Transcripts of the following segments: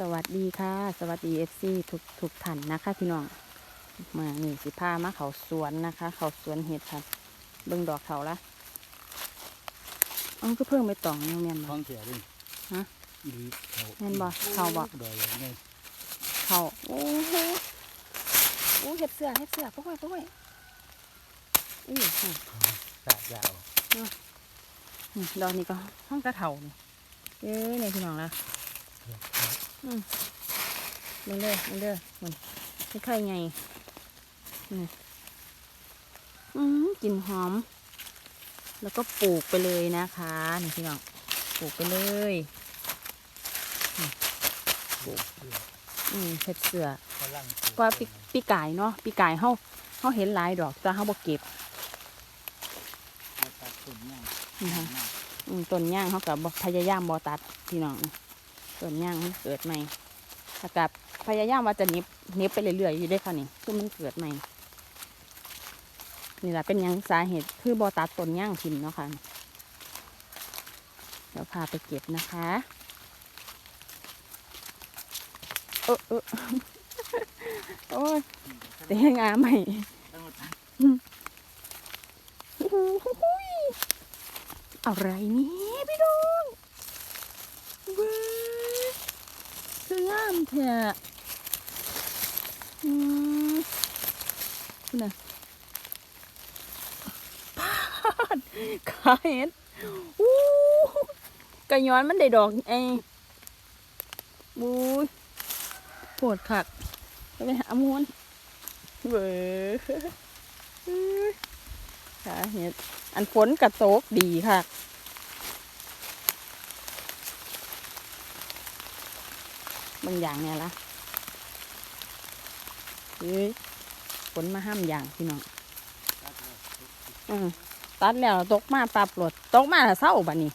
สวัสดีค่ะ สวัสดีเอฟซีทุกทุกท่านนะคะ พี่น้องมานี่สิพามาเขาสวนนะคะ เขาสวนเห็ดค่ะเบิ่งดอกเขาละเอ๋อก็เพิ่งไปตองเนี่ยแม่นท้บ่องเสียดิฮะอีหลีเขาแม่นบ่เขาบ่ดอยอย่างนี้เขาโอ้โหโอ้เห็ดเสือเห็ดเสือพวกไว้พวกไว้อู้หูสะยาวนี่ดอกนี้ก็ห้องกระเถานี่เอ้ยในพี่น้องละ อืมเรื่อยๆเรื่อยๆมันไม่ค่อยไงนี่อืมกลิ่นหอม แล้วก็ปลูกไปเลยนะคะนี่พี่น้องปลูกไปเลยอืมเห็ดเสือฝรั่งเพราะว่าปีปีกายเนาะปีกายเฮาเฮาเห็นหลายดอกแต่เฮาบ่เก็บเอาตัดต้นย่างนี่ค่ะมากอืมต้นย่างเฮาก็บ่พยายามบ่ตัดพี่น้อง ต้นย่างมันเกิดใหม่แล้วก็พยายามว่าจะนิบนิบไปเรื่อยๆอยู่ได้ค่ะนี่คือมันเกิดใหม่ นี่แหละเป็นยังสาเหตุคือบ่ตัดต้นย่างทิ่มเนาะค่ะเดี๋ยวพาไปเก็บนะคะเออเออโอ้ยเตะงาใหม่ต้องาตัดโอ้ยอะไรนี่พี่น้องเว้ คืองามแท้อืมคุณน่ะพาดขาเห็นอู้กระย้อนมันได้ดอกไอ้บูยปวดขักไปหามูนเว้ยค่ะเห็ด อันฝนกระโตกดีค่ะ บางอย่างเนี่ยละเฮ้ยฝนมาห้ามอย่างพี่น้องตัดเลยอืมตัดแล้วตกมาปรับรถตกมาแล้วเศร้าบัดนี้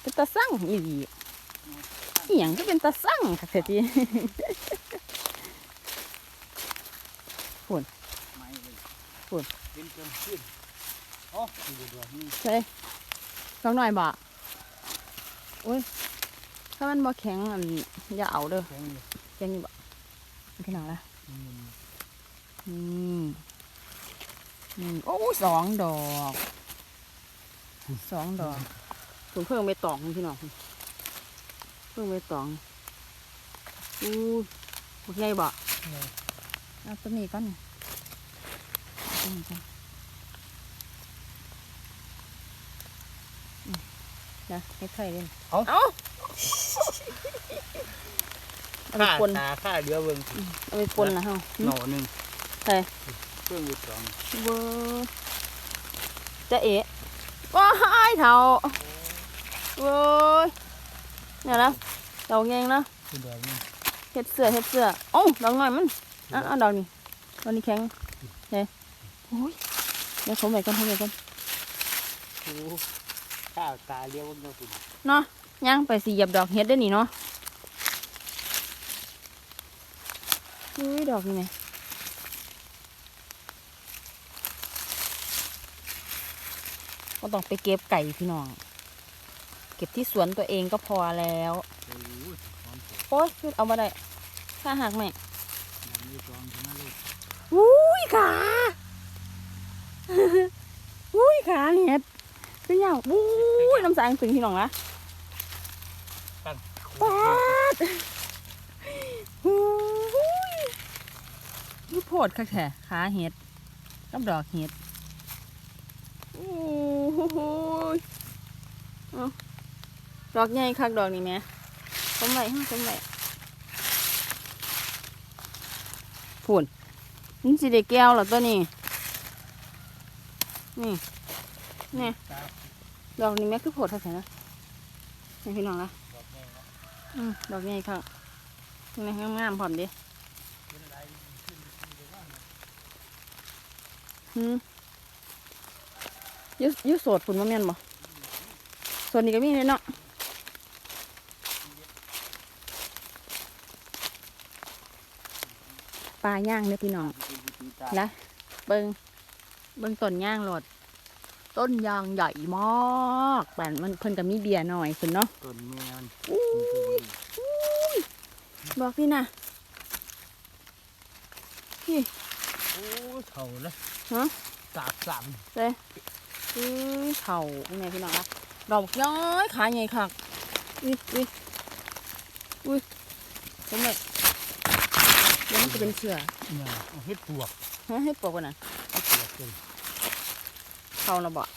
เป็นตาสั่งอีหลีอีหยังก็เป็นตาสั่งค่ะเสียทีไม้เลยพูดเป็นเครื่องขึ้นโอ้ดูดูดูนี่ใช่ลองหน่อยบ่โอ้ย ถ้ามันบ่แข็งอันอย่าเอาเด้อแข็งเลยแข็งนี่บ่พี่น้องละอืมอืมอืมโอ้สองดอกสองดอกผมเพิ่งไปตองพี่น้องเพิ่งไปตองอู้บักใหญ่บ่เนี่ยเอาตัวนี้ก่อนเอาตัวนี้ก่อนอืมเดี๋ยวให้ไข่เล่นเอา เอาเอาไปค่าปนตาค่าเดียวเบิ่งเอาไปปนนะเฮาหน่อหนึ่งใช่เครื่องอยู่สองเวอร์จะเอ๋ว้ายเถาเว้ยเนี่ยนะดอกแยงนะคือดอกนี่เห็ดเสือเห็ดเสือโอ้าดอกหน่อยมันอะอะดอกนี้ดอกนี้แข็งเนี่ยโอ้ยเดี๋ยวผมไปก่อนผมไปก่อนโอ้ข้าวตาเลี้ยวเบิ่งก็คุณเนาะย่างไปสีเหยียบดอกเห็ดได้อนี่เนาะ อุ้ยดอกนี่ไงก็ต้องไปเก็บไก่พี่น้อง เก็บที่สวนตัวเองก็พอแล้วโอ้ยของสดโอ๊ยคือเอามาได้ถ้าหักแม่ดำอยู่สองชนะเลยอุ้ยขาอุ้ยขาเห็ดเป็นอย่างอุ้ยน้ำสายถึงพี่น้องละตั้งป๊าดอุ้ยนี่โพ ดค่ะแค่ขาเห็ดกับดอกเห็ดโอ้โหดอกใหญ่คักดอกนี่แม่ผมไหวห้าผมไหวพูนนี่สิได้แก้วเหรอตัวนี้ นี่ นี่ตาดอกนี้แม่คือโพดค่ะแค่นะนี่พี่น้องละดอกแม่นะอืมดอกใหญ่ค่ะนี่งามๆพร้อมเดิ เป็นอะไรขึ้นขึ้นไปบ้างนะ หืมอยุยุโสดฝุ่นมาแม่นบ่ส่วนนี้ก็มีเลยเนาะปลาย่างเด้อพี่น้องเป็นวิธีตาละเบิงเบิงต้นย่างโหลด ต้นยางใหญ่มากแปนมันเพิ่นก็มีเบียร์หน่อยคุณเนาะต้นแม่มันอู้มีต้นยนี้บอกพี่นะพี่โอ้ เท่าเลยฮะสาบสามเลยอุ้ยเข่าเป็นไงพี่น้องนะดอกย้อยขาใหญ่คักอุ้ยอุ้ยอุ้ยผมแบบเดี๋ยวมันจะเป็นเสือเนี่ยเอาเฮ็ดปวกฮะให้ปลวกกันนะเฮ็ดปวกเลยเข่าระเบาะ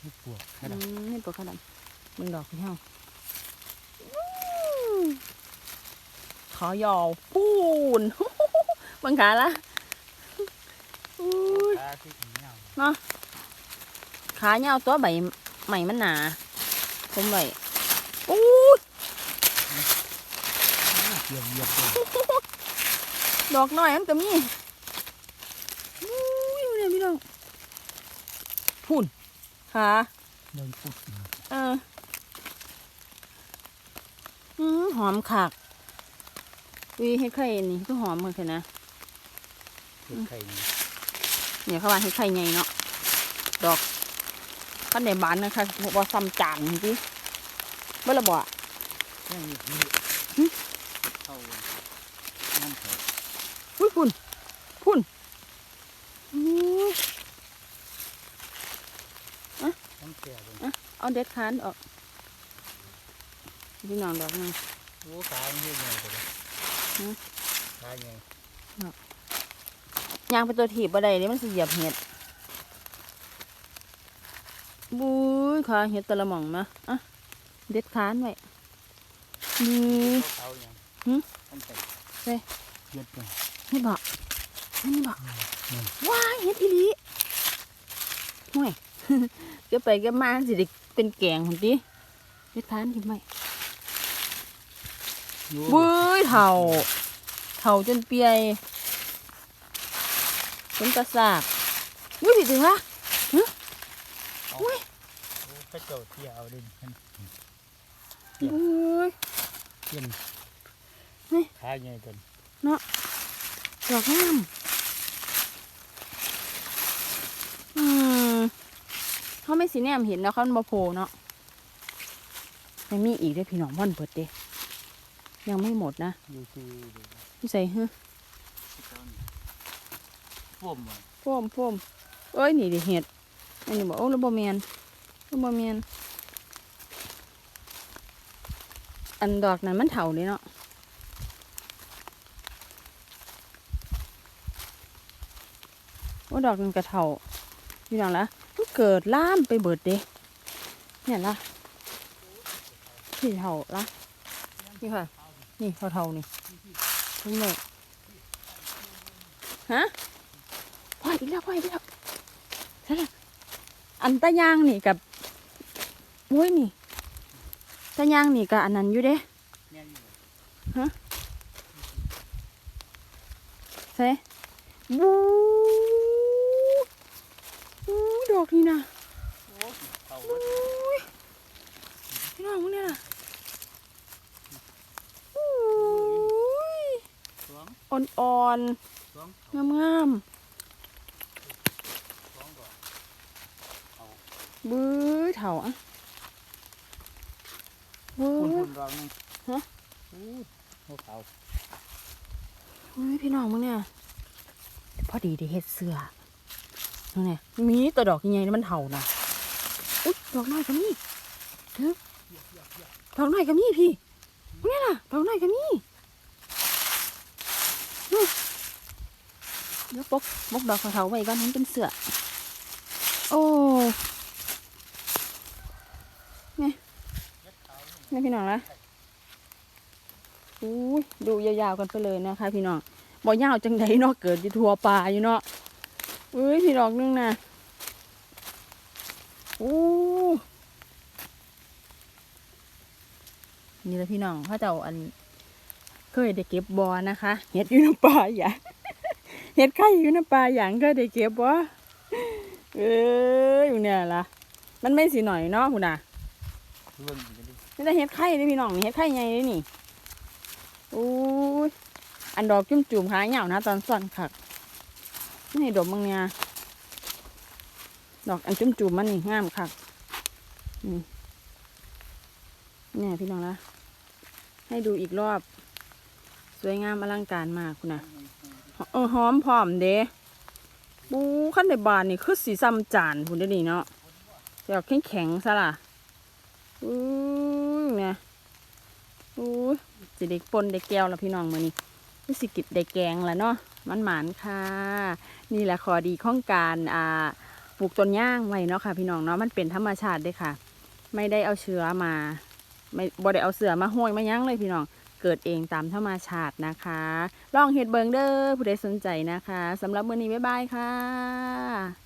เฮ็ดปวกอืนะมให้ปลวกขาวดำมึงดอกพี่เฮาขอยาวปูน บังขาละอุ้ยตาดเงาเนาะขาเงาตัวใบใหม่มันหนาผมใบอู้ยเกี่ยวเหยียบเลยดอกน้อยมันก็มีอู้ยเนี่ยพี่น้องพุ่นขาเอออืมหอมขากวีให้ไข่นี่ก็หอมเหมือนกันนะ ไข่นี่เนี่ยเขาว่าให้ไข่ใหญ่เนาะดอกขันในบ้านนะคะบ่ซ้ำจานจริงเมื่อละบ่ยังมีนี่หึเข้าน้ำเถอะอุ้ยพุ่นพุ่นอู้ยน้ำแก่เลยเอาเด็ดคานออกพี่น้องดอกนึงโอ้ขามันเฮ็ดไงไปเลยหึขาไง ยางเป็นตัวถีบบ่ได้เดี๋ยวมันสิเหยียบเห็ดบุ้ยขาเห็ดแตะละหม่องนะอะเด็ดคานไว้นี่เขายังหึน้ำแก่เฮ้ยเฮ็ดเลยนี่บอกนี่บอกนี่ว้ายเห็ดอีหลีห่วยเก็บไปเก็บมาสิได้เป็นแกงหุ่นติเด็ดคานกินไหมโอ้บุ้ยเถ่าเถ่าจนเปียย เป็นกระสากวุ้ยผิดถึงละโอ้พระเจ้าเที่ยวเอาดิมันบุ้ยเที่ยนนี่ขาไงกันดอกงามอืมเขาไม่สีแนมเห็นแล้วเขามาโผล่เนาะไม่มีอีกด้วยพี่น้องม่อนเปิดเด้ยังไม่หมดนะอยู่ที่เดี๋ยวพี่ใส่เฮ้ พ่วมอ่โฟ้มโฟ้มเอ้ยนี่ดิเห็ดอันนี้บอกโอ้ระบบเมียนระบบเมียนอันดอกนั้นมันเถาเลยเนาะว่าดอกนั้นกระเถาพี่น้องละมันเกิดล่ามไปเบิดเด้เนี่ยละพี่เถาละนี่ค่ะ นี่เถาเถาๆนี่ทั้งหมดฮะ พ่ออีกแล้วพ่ออีกแล้วใช่ละอันตะยางนี่กับโอ้ยนี่ตะยางนี่กับอันนั้นอยู่เด้แม่นอยู่ใช่บูบูดอกนี่นะโอ้เขาบูพี่น้องมึงเนี่ยนะบูยอ่อนๆงามสวงก่อน ๆ บื้อเถาอะบื้คุณอ คุณรองนึงฮะ อู้หัวเขาเฮ้ยพี่น้องมึงเนี่ยพอดีได้เฮ็ดเสื้อนั่นไงมีตัวดอกยังไงนี่มันเห่านะอุ๊ยดอกน้อยก็มีเฮ้ยดอกน้อยก็มีพี่มึงเนี่ยล่ะดอกน้อยก็มีนู่นเดี๋ยวปกปกดอกเถาๆไว้ก่อนมันเป็นเสื้อโอ้เนี่ย นี่พี่น้องละอุ้ดูยาวๆกันไปเลยนะคะ พี่น้องบ่ยาวจังไดเนาะเกิดอยู่ทั่วป่าอยู่เนาะเอ้ยพี่ดอกนึงนะโอ้นี่ละพี่น้องเขาเจ้าอัน เคยได้เก็บบอนะคะเห็ดอยู่ในป่าอย่างเห็ดไข่อยู่ในป่าอย่างเคยได้เก็บบ่เอ้ยอยู่เนี่ยละมันไม่สีหน่อยเนาะคุณน่ะ นี่แต่เห็ดไข่เด้พี่น้องนี่เห็ดไข่ใหญ่เลยนี่โอ้ยอันดอกจุ่มจุ่มๆหาเหงานะตอนซ่อนคักนี่ดอกมึงเนี่ยดอกอันจุ่มจุ่มมันนี่งามคักนี่เนี่ยพี่น้องละให้ดูอีกรอบ สวยงามอลังการมากคุณนะเออหอมพร้อมเด้บูขั้นในบานนี่คือสีซ้ำจานคุณได้ดีเนาะจะอกแข็งๆซะล่ะอู้ย อู้สิเด็กปนเด็กแก้วแล้วพี่น้องมือนี้นี่สิกิดเด็กแกงแล้วเนาะมันหมานค่ะ นี่แหละขอดีข้องการอ่าปลูกต้นย่างไว้เนาะค่ะ พี่น้องเนาะมันเป็นธรรมชาติด้ค่ะ ไม่ได้เอาเชื้อมา ไม่บ่ได้เอาเสือมาห้อยมายั้งเลยพี่น้องเกิดเองตามธรรมชาตินะคะ ลองเห็ดเบิงเด้อผู้ใดสนใจนะคะสำหรับมื้อนี้บ๊ายบายค่ะ